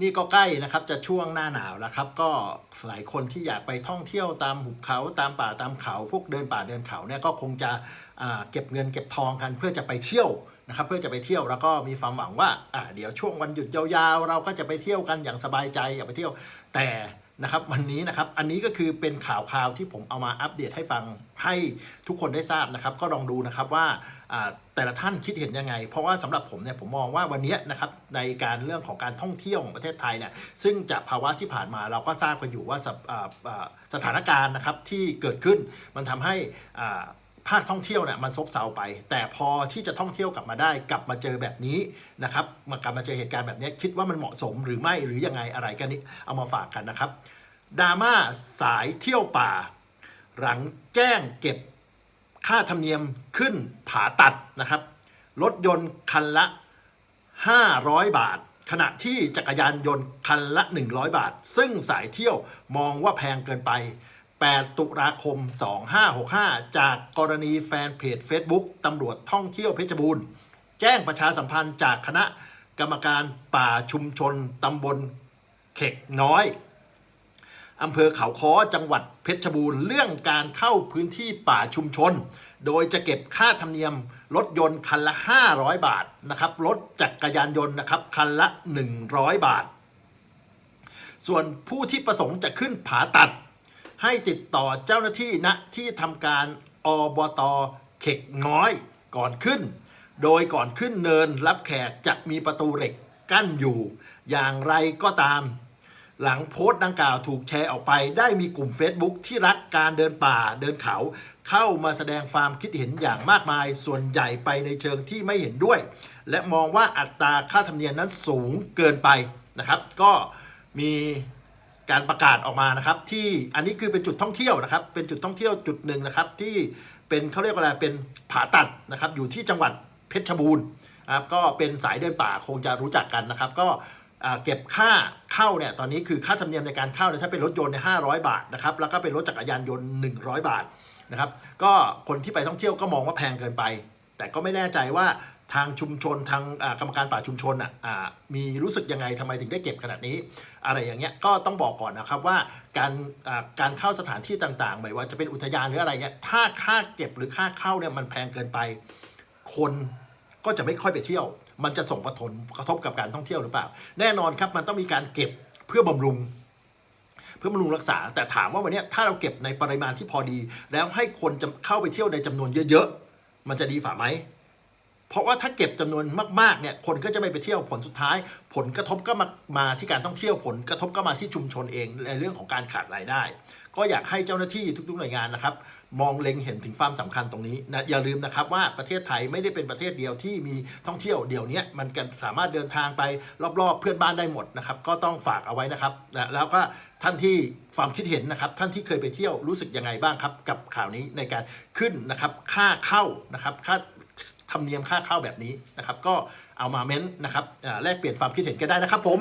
นี่ก็ใกล้นะครับจะช่วงหน้าหนาวแล้วครับ ก็หลายคนที่อยากไปท่องเที่ยวตามหุบเขาตามป่าตามเขา พวกเดินป่าเดินเขาเนี่ยก็คงจะเก็บเงินเก็บทองกันเพื่อจะไปเที่ยวนะครับเพื่อจะไปเที่ยวแล้วก็มีความหวังว่าเดี๋ยวช่วงวันหยุดยาวๆ เราก็จะไปเที่ยวกันอย่างสบายใจอยากไปเที่ยว แต่ นะครับวันนี้นะครับอันนี้ก็คือเป็นข่าวคราวที่ผมเอามาอัปเดตให้ฟังให้ทุกคนได้ทราบนะครับ ก็ลองดูนะครับว่าแต่ละท่านคิดเห็นยังไง เพราะว่าสำหรับผมเนี่ยผมมองว่าวันนี้นะครับในการเรื่องของการท่องเที่ยวของประเทศไทยเนี่ยซึ่งจากภาวะที่ผ่านมาเราก็ทราบกันอยู่ว่าสภอ่าอ่าสถานการณ์นะครับที่เกิดขึ้นมันทำให้อ่า ภาคท่องเที่ยวเนี่ยมันซบเซาไป แต่พอที่จะท่องเที่ยวกลับมาได้ กลับมาเจอแบบนี้นะครับมากลับมาเจอเหตุการณ์แบบนี้คิดว่ามันเหมาะสมหรือไม่หรือยังไงอะไรกันนี้เอามาฝากกันนะครับดราม่าสายเที่ยวป่า หลังแจ้งเก็บค่าธรรมเนียมขึ้นผาตัดนะครับรถยนต์คันละ 500 บาท ขณะที่จักรยานยนต์คันละ 100 บาท ซึ่งสายเที่ยวมองว่าแพงเกินไป 8 ตุลาคม 2565 จากกรณีแฟนเพจ Facebook ตำรวจท่องเที่ยวเพชรบูรณ์ แจ้งประชาสัมพันธ์จากคณะกรรมการป่าชุมชนตำบลเข็กน้อยอำเภอเขาค้อจังหวัดเพชรบูรณ์เรื่องการเข้าพื้นที่ป่าชุมชน โดยจะเก็บค่าธรรมเนียมรถยนต์คันละ 500 บาทนะครับรถจักรยานยนต์นะครับคันละ 100 บาท ส่วนผู้ที่ประสงค์จะขึ้นผาตัด ให้ติดต่อเจ้าหน้าที่ณที่ทำการอบตเข็กน้อยก่อนขึ้น โดยก่อนขึ้นเนินรับแขกจะมีประตูเหล็กกั้นอยู่ อย่างไรก็ตาม หลังโพสต์ดังกล่าวถูกแชร์ออกไป ได้มีกลุ่ม Facebook ที่รักการเดินป่าเดินเขา เข้ามาแสดงความคิดเห็นอย่างมากมาย ส่วนใหญ่ไปในเชิงที่ไม่เห็นด้วย และมองว่าอัตราค่าธรรมเนียมนั้นสูงเกินไปนะครับ ก็มี การประกาศออกมานะครับ ที่อันนี้คือเป็นจุดท่องเที่ยวนะครับ เป็นจุดท่องเที่ยวจุดหนึ่งนะครับ ที่เป็นเขาเรียกว่าอะไรเป็นผาตัดนะครับ อยู่ที่จังหวัดเพชรบูรณ์นะครับก็เป็นสายเดินป่าคงจะรู้จักกันนะครับ ก็เก็บค่าเข้าเนี่ยตอนนี้คือค่าธรรมเนียมในการเข้าเนี่ยถ้าเป็นรถยนต์เนี่ยห้าบาทนะครับแล้วก็เป็นรถจักรยานยนต์ 100 บาทนะครับ ก็คนที่ไปท่องเที่ยวก็มองว่าแพงเกินไป แต่ก็ไม่แน่ใจว่า ทางชุมชนทางกรรมการป่าชุมชนอะมีรู้สึกยังไงทำไมถึงได้เก็บขนาดนี้ อะไรอย่างเงี้ยก็ต้องบอกก่อนนะครับว่าการการเข้าสถานที่ต่างๆ ไม่ว่าจะเป็นอุทยานหรืออะไรเงี้ยถ้าค่าเก็บหรือค่าเข้าเนี่ยมันแพงเกินไป คนก็จะไม่ค่อยไปเที่ยว มันจะส่งผลกระทบกับการท่องเที่ยวหรือเปล่า แน่นอนครับมันต้องมีการเก็บเพื่อบำรุงเพื่อบำรุงรักษา แต่ถามว่าวันนี้ถ้าเราเก็บในปริมาณที่พอดี แล้วให้คนจะเข้าไปเที่ยวในจำนวนเยอะ ๆ มันจะดีฝ่าไหม เพราะว่าถ้าเก็บจำนวนมากๆเนี่ยคนก็จะไม่ไปเที่ยวผลสุดท้าย ผลกระทบก็มามาที่การท่องเที่ยวผลกระทบก็มาที่ชุมชนเองในเรื่องของการขาดรายได้ ก็อยากให้เจ้าหน้าที่ทุกๆหน่วยงานนะครับ มองเล็งเห็นถึงความสำคัญตรงนี้นะอย่าลืมนะครับว่าประเทศไทยไม่ได้เป็นประเทศเดียวที่มีท่องเที่ยวเดี๋ยวนี้มันกันสามารถเดินทางไปรอบๆ เพื่อนบ้านได้หมดนะครับก็ต้องฝากเอาไว้นะครับและแล้วก็ท่านที่ความคิดเห็นนะครับ ท่านที่เคยไปเที่ยวรู้สึกยังไงบ้างครับ กับข่าวนี้ในการขึ้นนะครับค่าเข้านะครับค่า ธรรมเนียมค่าเข้าแบบนี้นะครับ ก็เอามาเม้นต์นะครับแลกเปลี่ยนความคิดเห็นกันได้นะครับผม